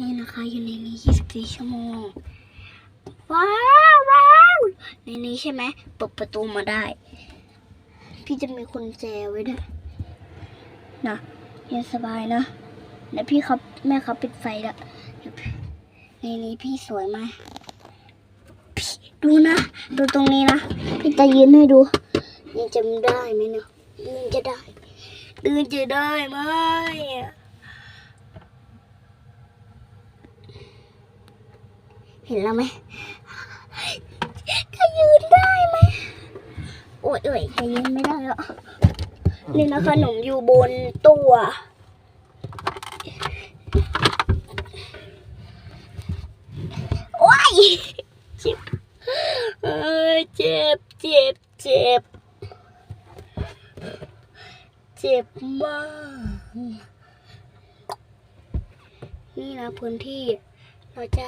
นี่นะคะอยู่ในนี้24 ชั่วโมง ว้าวว้าวในนี้ใช่ไหมเปิดประตูมาได้ พี่จะมีกุญแจไว้ด้วยนะย็นสบายนะแล้วพี่ครับแม่ครับปิดไฟแล้วในนี้พี่สวยไหมดูนะ ดูตรงนี้นะ พี่จะยืนให้ดูยังจำได้ไหมเนี่ยยังจะได้ยืนจะได้ไหม เห็นแล้วไหมจะยืนได้ไหมโอ้ยเอ้ยจะยืนไม่ได้แล้วนี่นะขนมอยู่บนตัวโอ้ยเจ็บเอ้ยเจ็บเจ็บเจ็บเจ็บมาก นี่นะพื้นที่เราจะ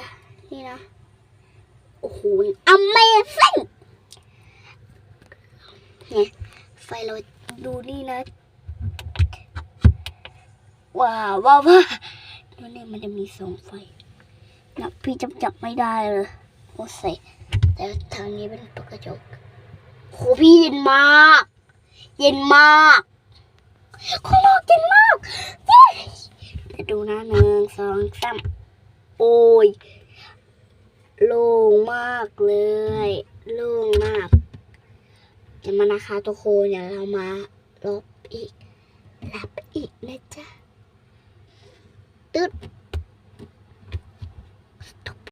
นี่นะ โอ้โห Amazing เนี่ยไฟเราดูนี่นะ ว้าวว้าวว้าวดูนี่มันจะมีสองไฟนะพี่จำจับไม่ได้เลยโอ้ใส่แต่ทางนี้เป็นปกระจกโหพี่เย็นมาก เย็นมากข้างนอกเย็นมากเย้จะดูนะหนึ่งสองสามโอ้ย โล่งมากเลยโล่งมากเดี๋ยวมานะคะทุกคนเดี๋ยวเรามาลบอีก